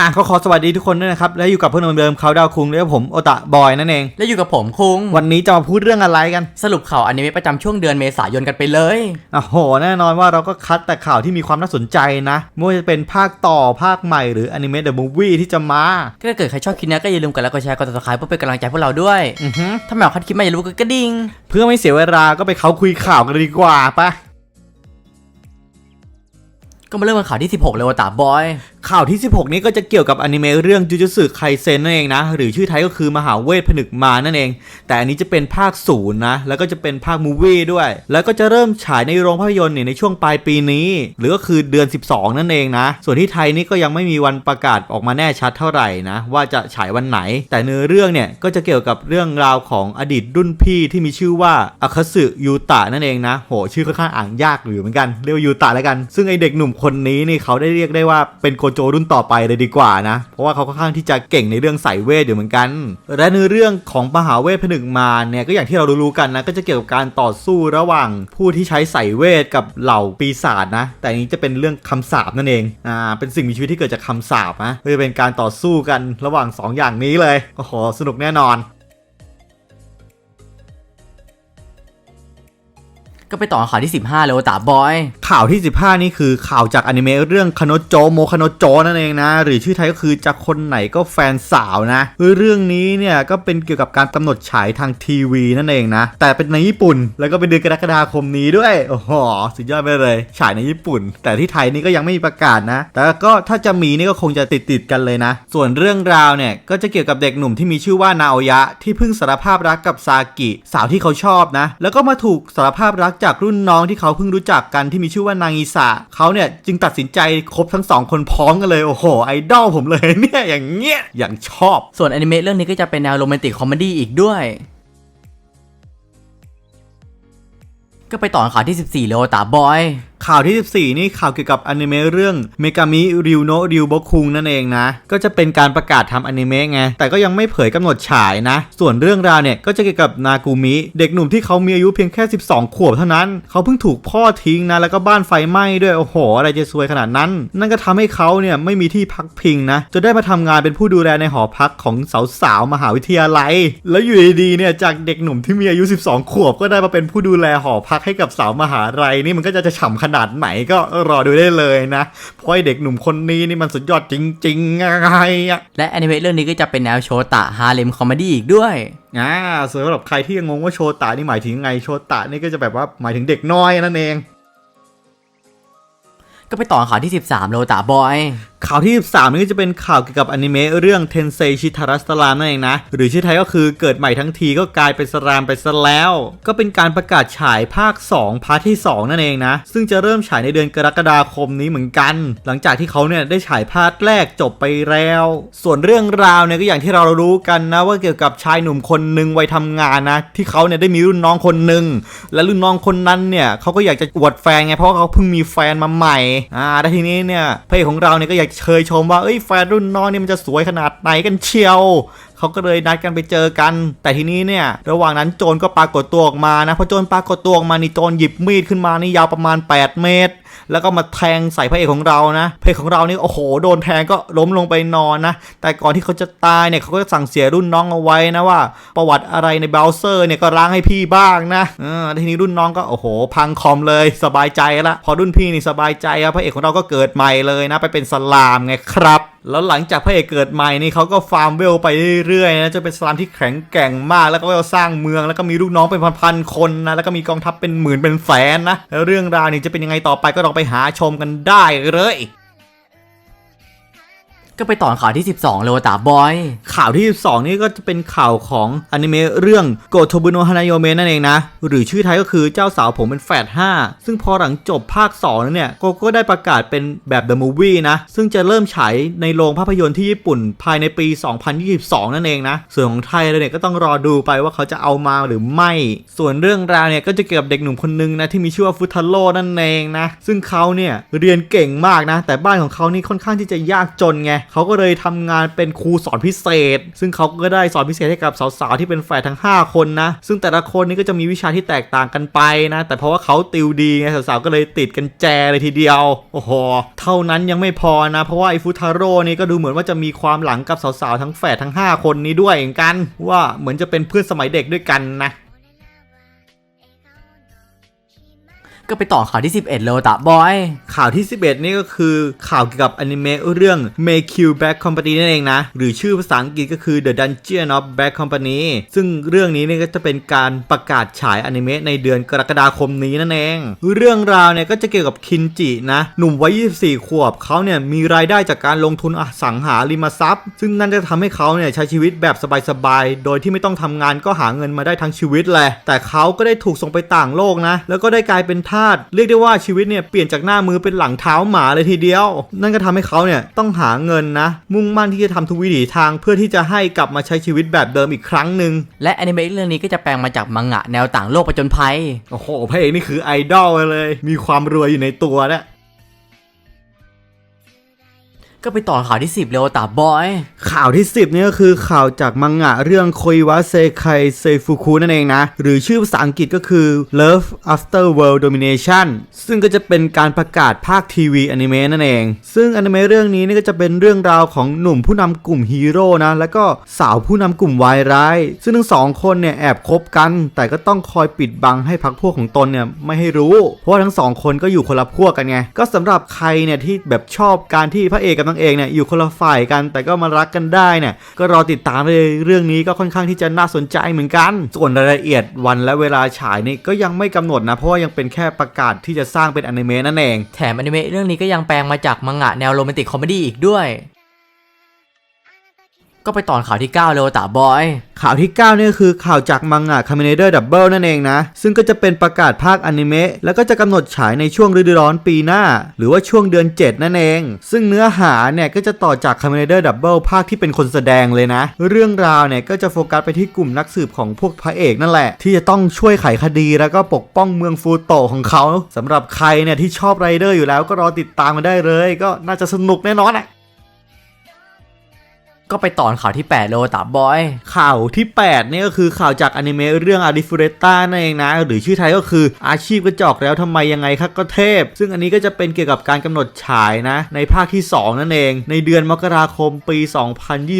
อะก็ขอสวัสดีทุกคนด้วยนะครับ และอยู่กับเพื่อนเดิมเขาดาวคุงและผมโอตะบอยนั่นเอง และอยู่กับผมคุง วันนี้จะมาพูดเรื่องอะไรกัน สรุปข่าวอนิเมะประจำช่วงเดือนเมษายนกันไปเลยอะโห แน่นอนว่าเราก็คัดแต่ข่าวที่มีความน่าสนใจนะไม่ว่าจะเป็นภาคต่อภาคใหม่หรืออนิเมะเดอะมูฟวี่ที่จะมาถ้าเกิดใครชอบคลิปนี้ก็อย่าลืมกดไลค์กดแชร์กดติดตามเพื่อเป็นกำลังใจพวกเราด้วยอือฮึถ้าไม่อยากคัดคลิปมาอย่าลืมกดกระดิ่งเพื่อไม่เสียเวลาก็ไปเขาคุยข่าวกันเลยดีกว่าปะก็มาเริ่มกันข่าวที่ 16 เลยว่าตาบอยข่าวที่ 16 นี้ก็จะเกี่ยวกับอนิเมะเรื่องจูจูสึไคเซนนั่นเองนะ หรือชื่อไทยก็คือมหาเวทผนึกมานั่นเอง แต่อันนี้จะเป็นภาคศูนย์นะ แล้วก็จะเป็นภาคมูวี่ด้วย แล้วก็จะเริ่มฉายในโรงภาพยนตร์เนี่ยในช่วงปลายปีนี้ หรือก็คือเดือน 12 นั่นเองนะ ส่วนที่ไทยนี่ก็ยังไม่มีวันประกาศออกมาแน่ชัดเท่าไหร่นะ ว่าจะฉายวันไหน แต่เนื้อเรื่องเนี่ยก็จะเกี่ยวกับเรื่องราวของอดีตรุ่นพี่ที่มีชื่อว่าอาคาสึยูตะนั่นเองนะ โห ชื่อค่อนข้างอ่านยากอยู่เหมือนกัน เรียกวูตะแล้วกัน ซึ่งไอเด็กหนุ่มคนนี้นี่เขาได้เรียกได้ว่าเป็นโกโจรุ่นต่อไปเลยดีกว่านะ เพราะว่าเขาค่อนข้างที่จะเก่งในเรื่องสายเวทอยู่เหมือนกัน และเนื้อเรื่องของมหาเวทผนึกมารเนี่ยก็อย่างที่เรารู้ๆกันนะก็จะเกี่ยวกับการต่อสู้ระหว่างผู้ที่ใช้สายเวทกับเหล่าปีศาจนะ แต่อันนี้จะเป็นเรื่องคำสาปนั่นเองอ่าเป็นสิ่งมีชีวิตที่เกิดจากคำสาปนะก็จะเป็นการต่อสู้กันระหว่างสองอย่างนี้เลยโอ้โหสนุกแน่นอน ก็ไปต่อข่าวที่ 15เลยว่าตาบอย ข่าวที่ 15 นี่คือข่าวจากอนิเมะเรื่องคาโนโจโมคาโนโจนั่นเองนะ หรือชื่อไทยก็คือจากคนไหนก็แฟนสาวนะ เรื่องนี้เนี่ยก็เป็นเกี่ยวกับการกำหนดฉายทางทีวีนั่นเองนะ แต่เป็นในญี่ปุ่น แล้วก็เป็นเดือนกรกฎาคมนี้ด้วย โอ้โห สุดยอดไปเลย ฉายในญี่ปุ่น แต่ที่ไทยนี่ก็ยังไม่มีประกาศนะ แต่ก็ถ้าจะมีนี่ก็คงจะติดติดกันเลยนะ ส่วนเรื่องราวเนี่ยก็จะเกี่ยวกับเด็กหนุ่มที่มีชื่อว่านาโอยะ ที่เพิ่งสารภาพรักกับซากิ สาวที่เขาชอบนะ แล้วก็มาถูกสารภาพรักจากรุ่นน้องที่เขาเพิ่งรู้จักกันที่มีชื่อว่านางอิสะเขาเนี่ยจึงตัดสินใจคบทั้งสองคนพร้อมกันเลยโอ้โหไอดอลผมเลยเนี่ยอย่างเงี้ยอย่างชอบ ส่วนอนิเมะเรื่องนี้ก็จะเป็นแนวโรแมนติกคอมเมดี้อีกด้วยก็ไปต่อข่าวที่ 14เลยตาบอย ข่าวที่ 14 นี่ข่าวเกี่ยวกับอนิเมะเรื่องเมกามิริวโนริวโบคุงนั่นเองนะ ก็จะเป็นการประกาศทำอนิเมะไง แต่ก็ยังไม่เผยกำหนดฉายนะ ส่วนเรื่องราวเนี่ย ก็จะเกี่ยวกับนากูมิ เด็กหนุ่มที่เขามีอายุเพียงแค่ 12 ขวบเท่านั้น เขาเพิ่งถูกพ่อทิ้งนะ แล้วก็บ้านไฟไหม้ด้วย โอ้โห อะไรจะซวยขนาดนั้น นั่นก็ทำให้เขาเนี่ยไม่มีที่พักพิงนะจนได้มาทำงานเป็นผู้ดูแลในหอพักของสาวๆมหาวิทยาลัย แล้วอยู่ดีๆเนี่ยจากเด็กหนุ่มที่มีอายุ 12 ขวบ ก็ได้มาเป็นผู้ดูแลหอพักให้กับสาวมหาลัยนี่มันก็จะจะฉ่ำขนาดไหนก็รอดูได้เลยนะเพราะไอเด็กหนุ่มคนนี้นี่มันสุดยอดจริงๆไงอะและอนิเมะเรื่องนี้ก็จะเป็นแนวโชตะฮาเลมคอมเมดี้อีกด้วยอ่าสำหรับใครที่ยังงงว่าโชตะนี่หมายถึงไงโชตะนี่ก็จะแบบว่าหมายถึงเด็กน้อยนั่นเองก็ไปต่อข่าวที่ 13 โลตาบอย ข่าวที่ 13 นี่ก็จะเป็นข่าวเกี่ยวกับอนิเมะเรื่องเทนเซชิทารัสลามนั่นเองนะ หรือชื่อไทยก็คือเกิดใหม่ทั้งทีก็กลายเป็นสลามไปซะแล้ว ก็เป็นการประกาศฉายภาค 2 พาร์ทที่ 2 นั่นเองนะ ซึ่งจะเริ่มฉายในเดือนกรกฎาคมนี้เหมือนกัน หลังจากที่เขาเนี่ยได้ฉายภาคแรกจบไปแล้ว ส่วนเรื่องราวเนี่ยก็อย่างที่เรารู้กันนะว่าเกี่ยวกับชายหนุ่มคนหนึ่งวัยทำงานนะ ที่เขาเนี่ยได้มีรุ่นน้องคนหนึ่งและรุ่นน้องคนนั้นเนี่ยเขาก็อยากจะอวดแฟนไงเพราะเขาเพิ่งมีแฟนมาใหม่อ่าแล้วทีนี้เนี่ยพระเอกของเราเนี่ยก็อยากเคยชมว่าเอ้ยแฟนรุ่นน้องเนี่ยมันจะสวยขนาดไหนกันเชียวเขาก็เลยนัดกันไปเจอกัน แต่ทีนี้เนี่ย ระหว่างนั้นโจรก็ปรากฏตัวออกมานะพอโจรปรากฏตัวออกมานี่โจรหยิบมีดขึ้นมานี่ยาวประมาณ 8 เมตรแล้วก็มาแทงใส่พระเอกของเรานะพระเอกของเรานี่โอ้โหโดนแทงก็ล้มลงไปนอนนะแต่ก่อนที่เขาจะตายเนี่ยเขาก็สั่งเสียรุ่นน้องเอาไว้นะว่า ประวัติอะไรในเบราว์เซอร์เนี่ยก็ล้างให้พี่บ้างนะออทีนี้รุ่นน้องก็โอ้โห พังคอมเลยสบายใจละพอรุ่นพี่นี่สบายใจอะพระเอกของเราก็เกิดใหม่เลยนะไปเป็นสลามไงครับแล้วหลังจากพระเอกเกิดใหม่นี่เขาก็ฟาร์มเวลไปเรื่อยๆนะจะเป็นสลามที่แข็งแกร่งมาก แล้วก็สร้างเมืองแล้วก็มีลูกน้องเป็นพันๆคนนะแล้วก็มีกองทัพเป็นหมื่นเป็นแสนนะแล้วเรื่องราวนี่จะเป็นยังไงต่อไปก็ลองไปหาชมกันได้เลย ก็ไปต่อข่าวที่ 12โลยว่าบอย ข่าวที่ 12 นี่ก็จะเป็นข่าวของอนิเมะเรื่องโกโทบุโนฮานายโมะนั่นเองนะ หรือชื่อไทยก็คือเจ้าสาวผมเป็นแฝด5 ซึ่งพอหลังจบภาค 2 นั้นเนี่ยโกก็ได้ประกาศเป็นแบบ The Movie นะ ซึ่งจะเริ่มฉายในโรงภาพยนตร์ที่ญี่ปุ่นภายในปี 2022 นั่นเองนะ ส่วนของไทยเราเนี่ยก็ต้องรอดูไปว่าเขาจะเอามาหรือไม่ ส่วนเรื่องราวเนี่ยก็จะเกี่ยวกับเด็กหนุ่มคนนึงนะที่มีชื่อว่าฟุตาโร่นั่นเองนะซึ่งเขาเนี่ยเรียนเก่งมากนะ แต่บ้านของเขานี่ค่อนข้างที่จะยากจนไงเขาก็เลยทำงานเป็นครูสอนพิเศษ ซึ่งเขาก็ได้สอนพิเศษให้กับสาวๆที่เป็นแฝดทั้ง 5 คนนะ ซึ่งแต่ละคนนี่ก็จะมีวิชาที่แตกต่างกันไปนะ แต่เพราะว่าเขาติวดีไงสาวๆก็เลยติดกันแจเลยทีเดียว โอ้โห เท่านั้นยังไม่พอนะ เพราะว่าไอ้ฟุตาโร่นี่ก็ดูเหมือนว่าจะมีความหลังกับสาวๆทั้งแฝดทั้ง 5 คนนี้ด้วยเหมือนกัน ว่าเหมือนจะเป็นเพื่อนสมัยเด็กด้วยกันนะ ก็ไปต่อข่าวที่ 11เลยตาบอย ข่าวที่ 11 นี่ก็คือข่าวเกี่ยวกับอนิเมะเรื่อง Make You Back Company นั่นเองนะ หรือชื่อภาษาอังกฤษก็คือ The Dungeon of Back Company ซึ่งเรื่องนี้เนี่ยก็จะเป็นการประกาศฉายอนิเมะในเดือนกรกฎาคมนี้นั่นเอง เรื่องราวเนี่ยก็จะเกี่ยวกับคินจินะ หนุ่มวัย 24 ขวบเขาเนี่ยมีรายได้จากการลงทุนอสังหาริมทรัพย์ ซึ่งนั่นจะทำให้เขาเนี่ยใช้ชีวิตแบบสบายๆ โดยที่ไม่ต้องทำงานก็หาเงินมาได้ทั้งชีวิตเลยแต่เขาก็ได้ถูกส่งไปต่างโลกนะ แล้วก็ได้กลายเป็นท่าสเรียกได้ว่าชีวิตเนี่ยเปลี่ยนจากหน้ามือเป็นหลังเท้าหมาเลยทีเดียว นั่นก็ทำให้เขาเนี่ยต้องหาเงินนะ มุ่งมั่นที่จะทำทุกวิถีทางเพื่อที่จะให้กลับมาใช้ชีวิตแบบเดิมอีกครั้งหนึ่งและแอนิเมะเรื่องนี้ก็จะแปลงมาจากมังงะแนวต่างโลกประจนภัยโอ้โหพระเอกนี่คือไอดอลเลย มีความรวยอยู่ในตัวนะ ก็ไปต่อข่าวที่ 10เลยโอตาบอย ข่าวที่ 10นี่ก็คือข่าวจากมังงะเรื่องโคยวะเซไคเซฟุคุนั่นเองนะ หรือชื่อภาษาอังกฤษก็คือ Love After World Domination ซึ่งก็จะเป็นการประกาศภาคทีวีอนิเมะนั่นเอง ซึ่งอนิเมะเรื่องนี้นี่ก็จะเป็นเรื่องราวของหนุ่มผู้นำกลุ่มฮีโร่นะ แล้วก็สาวผู้นำกลุ่มวายร้าย ซึ่งทั้งสองคนเนี่ยแอบคบกัน แต่ก็ต้องคอยปิดบังให้พักพวกของตนเนี่ยไม่ให้รู้ เพราะว่าทั้งสองคนก็อยู่คนละพวกกันไง ก็สำหรับใครเนี่ยที่แบบชอบการที่พระเอกกับนางเอกเนี่ยอยู่คนละฝ่ายกันแต่ก็มารักกันได้เนี่ยก็รอติดตามเลยเรื่องนี้ก็ค่อนข้างที่จะน่าสนใจเหมือนกัน ส่วนรายละเอียดวันและเวลาฉายนี่ก็ยังไม่กำหนดนะ เพราะว่ายังเป็นแค่ประกาศที่จะสร้างเป็นอนิเมะนั่นเอง แถมอนิเมะเรื่องนี้ก็ยังแปลงมาจากมังงะแนวโรแมนติกคอมเมดี้อีกด้วย ก็ไปตอนข่าวที่ 9 เลยโอตาบอย ข่าวที่ 9 นี่ก็คือข่าวจากมังงะคา m เ n เดอร์ดับเบิลนั่นเองนะ ซึ่งก็จะเป็นประกาศภาคอนิเมะแล้วก็จะกำหนดฉายในช่วงฤดูร้อนปีหน้า หรือว่าช่วงเดือน 7 นั่นเอง ซึ่งเนื้อหาเนี่ย ก็จะต่อจากคา m เ n เดอร์ดับเบิลภาคที่เป็นคนแสดงเลยนะ เรื่องราวเนี่ย ก็จะโฟกัสไปที่กลุ่มนักสืบของพวกพระเอกนั่นแหละ ที่จะต้องช่วยไขคดีแล้วก็ปกป้องเมืองฟูโตของเขาสำหรับใครเนี่ยที่ชอบไรเดอร์อยู่แล้วก็รอติดตามมาได้เลย ก็น่าจะสนุกแน่นอนอะ ก็ไปตอนข่าวที่8เลยโอตาบอย ข่าวที่ 8 นี่ก็คือข่าวจากอนิเมะเรื่องอาริฟูเรต้านั่นเองนะ หรือชื่อไทยก็คืออาชีพกระจอกแล้วทำไมยังไงครับก็เทพ ซึ่งอันนี้ก็จะเป็นเกี่ยวกับการกำหนดฉายนะ ในภาคที่ 2 นั่นเอง ในเดือนมกราคมปี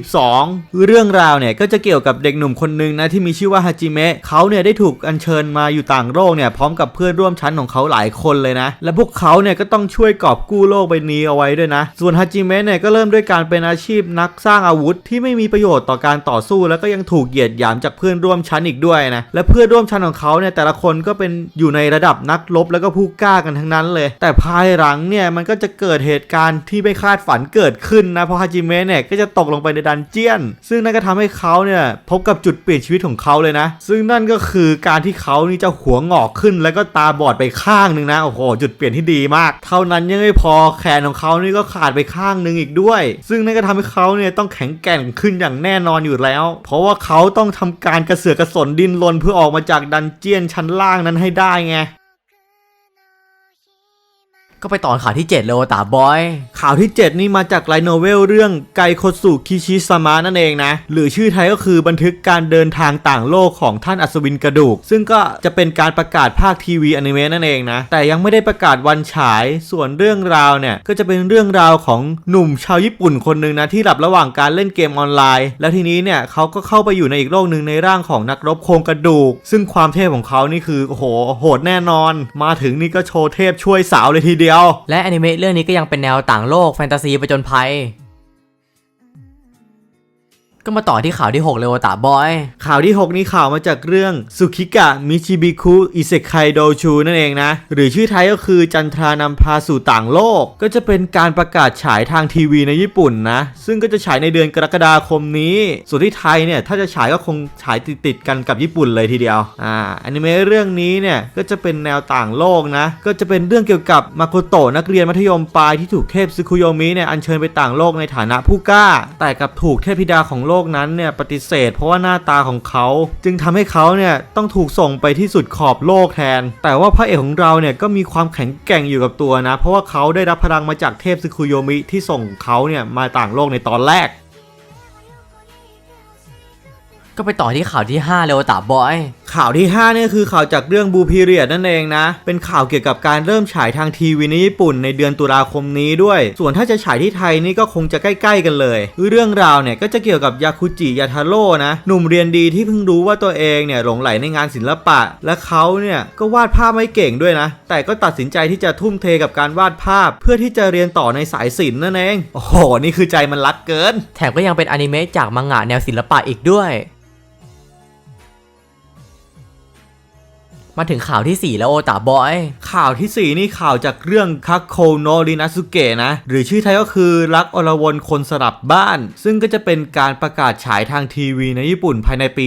2022 เรื่องราวเนี่ยก็จะเกี่ยวกับเด็กหนุ่มคนหนึ่งนะที่มีชื่อว่าฮาจิเมะเขาเนี่ยได้ถูกอัญเชิญมาอยู่ต่างโลกเนี่ยพร้อมกับเพื่อนร่วมชั้นของเขาหลายคนเลยนะ และพวกเขาเนี่ยก็ต้องช่วยกอบกู้โลกใบนี้เอาไว้ด้วยนะ ส่วนฮาจิเมะเนี่ยก็เริ่มด้วยการเป็นอาชีพนักสร้างอาาวุธที่ไม่มีประโยชน์ต่อการต่อสู้ แล้วก็ยังถูกเหยียดหยามจากเพื่อนร่วมชั้นอีกด้วยนะและเพื่อนร่วมชั้นของเขาเนี่ยแต่ละคนก็เป็นอยู่ในระดับนักรบแล้วก็ผู้กล้ากันทั้งนั้นเลย แต่ภายหลังเนี่ยมันก็จะเกิดเหตุการณ์ที่ไม่คาดฝันเกิดขึ้นนะเพราะฮาจิเมะเนี่ยก็จะตกลงไปในดันเจียน ซึ่งนั่นก็ทำให้เขาเนี่ยพบกับจุดเปลี่ยนชีวิตของเขาเลยนะ ซึ่งนั่นก็คือการที่เขานี่จะหัวงอกขึ้น แล้วก็ตาบอดไปข้างหนึ่งนะโอ้โหจุดเปลี่ยนที่ดีมาก เท่านั้นยังไม่พอแขนของเขานี่ก็ขาดไปข้างหนึ่งอีกด้วย ซึ่งนั่นก็ทำให้เขาเนี่ยต้องแขงแกร่งขึ้นอย่างแน่นอนอยู่แล้ว เพราะว่าเขาต้องทำการกระเสือกกระสนดิ้นรนเพื่อออกมาจากดันเจียนชั้นล่างนั้นให้ได้ไง ก็ไปตอนข่าวที่ 7 เลยตาบอย ข่าวที่ 7 นี่มาจากไลโนเวลเรื่องไกโคสุคิชิสมะนั่นเองนะ หรือชื่อไทยก็คือบันทึกการเดินทางต่างโลกของท่านอัศวินกระดูก ซึ่งก็จะเป็นการประกาศภาคทีวีอนิเมะนั่นเองนะ แต่ยังไม่ได้ประกาศวันฉาย ส่วนเรื่องราวเนี่ย ก็จะเป็นเรื่องราวของหนุ่มชาวญี่ปุ่นคนหนึ่งนะที่หลับระหว่างการเล่นเกมออนไลน์ แล้วทีนี้เนี่ยเขาก็เข้าไปอยู่ในอีกโลกหนึ่งในร่างของนักรบโครงกระดูก ซึ่งความเทพของเขานี่คือโอ้โหโหดแน่นอน มาถึงนี่ก็โชว์เทพช่วยสาวเลยทีเดียวและอนิเมะเรื่องนี้ก็ยังเป็นแนวต่างโลกแฟนตาซีประจนภัย ก็มาต่อที่ข่าวที่ 6 เลยโอตาบอย ข่าวที่ 6 นี้ข่าวมาจากเรื่องสุคิกะมิชิบิคุอิเซคไคโดชูนั่นเองนะ หรือชื่อไทยก็คือจันทรานำพาสู่ต่างโลก ก็จะเป็นการประกาศฉายทางทีวีในญี่ปุ่นนะ ซึ่งก็จะฉายในเดือนกรกฎาคมนี้ ส่วนที่ไทยเนี่ย ถ้าจะฉายก็คงฉายติดๆกันกับญี่ปุ่นเลยทีเดียว อ่าอนิเมะเรื่องนี้เนี่ยก็จะเป็นแนวต่างโลกนะ ก็จะเป็นเรื่องเกี่ยวกับมาโกโตะนักเรียนมัธยมปลายที่ถูกเทพซึคุโยมิเนี่ยอัญเชิญไปต่างโลกในฐานะผู้กล้า แต่กับถูกเทพธิดาของโลกนั้นเนี่ยปฏิเสธเพราะว่าหน้าตาของเขาจึงทำให้เขาเนี่ยต้องถูกส่งไปที่สุดขอบโลกแทน แต่ว่าพระเอกของเราเนี่ยก็มีความแข็งแกร่งอยู่กับตัวนะ เพราะว่าเขาได้รับพลังมาจากเทพซึคุโยมิที่ส่งเขาเนี่ยมาต่างโลกในตอนแรก ก็ไปต่อที่ข่าวที่5เลยโอตาบอย ข่าวที่5เนี่ยคือข่าวจากเรื่องบูพีเรียดนั่นเองนะ เป็นข่าวเกี่ยวกับการเริ่มฉายทางทีวีในญี่ปุ่นในเดือนตุลาคมนี้ด้วย ส่วนถ้าจะฉายที่ไทยนี่ก็คงจะใกล้ๆกันเลย เรื่องราวเนี่ยก็จะเกี่ยวกับยาคุจิยาทาโร่นะ หนุ่มเรียนดีที่เพิ่งรู้ว่าตัวเองเนี่ยหลงไหลในงานศิลปะ และเขาเนี่ยก็วาดภาพไม่เก่งด้วยนะ แต่ก็ตัดสินใจที่จะทุ่มเทกับการวาดภาพ เพื่อที่จะเรียนต่อในสายศิลป์นั่นเอง โอ้โห นี่คือใจมันรักเกิน แถมก็ยังเป็นอนิเมะจากมังงะแนวศิลปะอีกด้วย มาถึงข่าวที่ 4 แล้วโอตาบอย ข่าวทีสี่4 นี่ข่าวจากเรื่องคักโคโนรินาสุเกะนะ หรือชื่อไทยก็คือรักอรวนคนสลับบ้าน ซึ่งก็จะเป็นการประกาศฉายทางทีวีในญี่ปุ่นภายในปี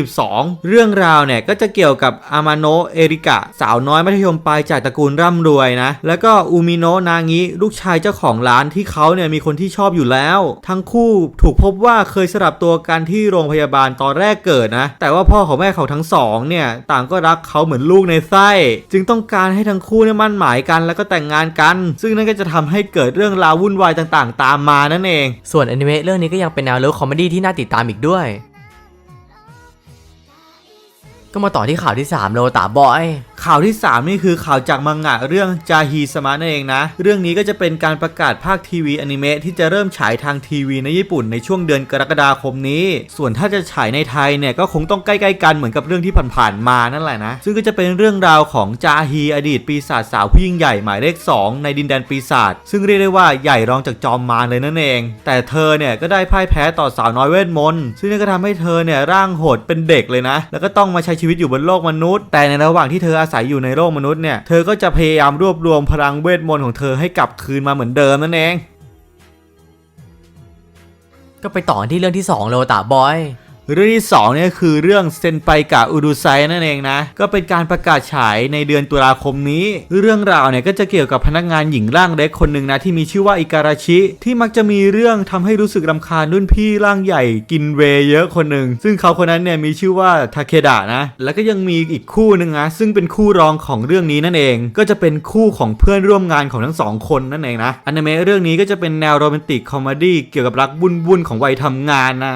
2022 เรื่องราวเนี่ยก็จะเกี่ยวกับอามาโนะเอริกะ สาวน้อยมัธยมปลายจากตระกูลร่ำรวยนะ แล้วก็อูมิโนะนางิลูกชายเจ้าของร้านที่เขาเนี่ยมีคนที่ชอบอยู่แล้ว ทั้งคู่ถูกพบว่าเคยสลับตัวกันที่โรงพยาบาลตอนแรกเกิดนะ แต่ว่าพ่อของแม่เขาทั้งสองเนี่ยต่างก็รักเขาเหมือนลูกในไส้ จึงต้องการให้ทั้งคู่เนี่ยมั่นหมายกัน แล้วก็แต่งงานกัน ซึ่งนั่นก็จะทำให้เกิดเรื่องราววุ่นวายต่างๆ ตามมานั่นเอง ส่วนอนิเมะเรื่องนี้ก็ยังเป็นแนวเลิฟคอมเมดี้ที่น่าติดตามอีกด้วย ก็มาต่อที่ข่าวที่3โลยโอตาบอยข่าวที่ 3 นี่คือข่าวจากมังงะเรื่องจาฮีสมานั่นเองนะ เรื่องนี้ก็จะเป็นการประกาศภาคทีวีอนิเมะที่จะเริ่มฉายทางทีวีในญี่ปุ่นในช่วงเดือนกรกฎาคมนี้ ส่วนถ้าจะฉายในไทยเนี่ยก็คงต้องใกล้ๆกันเหมือนกับเรื่องที่ผ่านๆมานั่นแหละนะ ซึ่งก็จะเป็นเรื่องราวของจาฮีอดีตปีศาจสาวผู้ยิ่งใหญ่หมายเลข 2 ในดินแดนปีศาจซึ่งเรียกได้ว่าใหญ่รองจากจอมมารเลยนั่นเอง แต่เธอเนี่ยก็ได้พ่ายแพ้ต่อสาวน้อยเวทมนต์ซึ่งนั่ก็ทำให้เธอเนี่ยร่างโหดเป็นเด็กเลยนะ แล้วก็ต้องมาใช้ชีวิตอยู่บนโลกมนุษย์ แต่ในระหว่างที่เธออาศัยอยู่ในโลกมนุษย์เนี่ย เธอก็จะพยายามรวบรวมพลังเวทมนต์ของเธอให้กลับคืนมาเหมือนเดิมนั่นเอง ก็ไปต่อที่เรื่องที่2เลยตาบอย เรื่องที่2เนี่ยคือเรื่องเซนไปกะอุดุไซนั่นเองนะ ก็เป็นการประกาศฉายในเดือนตุลาคมนี้ เรื่องราวเนี่ยก็จะเกี่ยวกับพนักงานหญิงร่างเล็กคนหนึ่งนะที่มีชื่อว่าอิการาชิ ที่มักจะมีเรื่องทำให้รู้สึกรำคาญรุ่นพี่ร่างใหญ่กินเวเยอะคนหนึ่งซึ่งเขาคนนั้นเนี่ยมีชื่อว่าทาเคดะนะ แล้วก็ยังมีอีกคู่หนึ่งนะซึ่งเป็นคู่รองของเรื่องนี้นั่นเอง ก็จะเป็นคู่ของเพื่อนร่วมงานของทั้งสองคนนั่นเองนะอนิเมะเรื่องนี้ก็จะเป็นแนวโรแมนติกคอมเมดี้เกี่ยวกับรักวุ่นๆของวัยทำงานนะ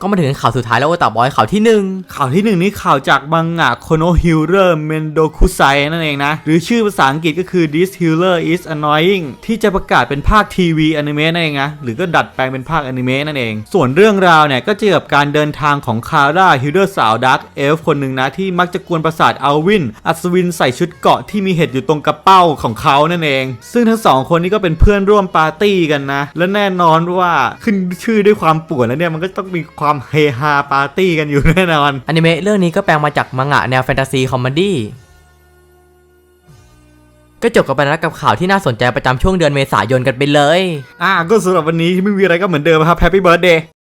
ก็มาถึงข่าวสุดท้ายแล้วโอตาบอยข่าวที่หนึ่งข่าวที่หนึ่งนี้ข่าวจากมังงะโคโนฮิลเลอร์เมนโดคุไซนั่นเองนะ หรือชื่อภาษาอังกฤษก็คือ This Healer is Annoying ที่จะประกาศเป็นภาคทีวีอนิเมะนั่นเองนะ หรือก็ดัดแปลงเป็นภาคอนิเมะนั่นเอง ส่วนเรื่องราวเนี่ย ก็เกี่ยวกับการเดินทางของคาร่าฮิลเลอร์สาวดักเอลฟ์คนหนึ่งนะ ที่มักจะกวนประสาทอัลวิน อัศวินใส่ชุดเกาะที่มีเห็ดอยู่ตรงกระเป้าของเขานั่นเอง ซึ่งทั้งสองคนนี้ก็เป็นเพื่อนร่วมปาร์ตี้กันนะ และแน่นอนว่าขึ้นชื่อด้วยความป่วนแล้วเนี่ยมันก็ต้องมีความเฮฮาปาร์ตี้กันอยู่แน่นอนอนิเมะเรื่องนี้ก็แปลงมาจากมังงะแนวแฟนตาซีคอมเมดี้ก็จบกันไปแล้วกับข่าวที่น่าสนใจประจำช่วงเดือนเมษายนกันไปเลย อ่าก็สำหรับวันนี้ไม่มีอะไรก็เหมือนเดิมครับแฮปปี้เบิร์ดเดย์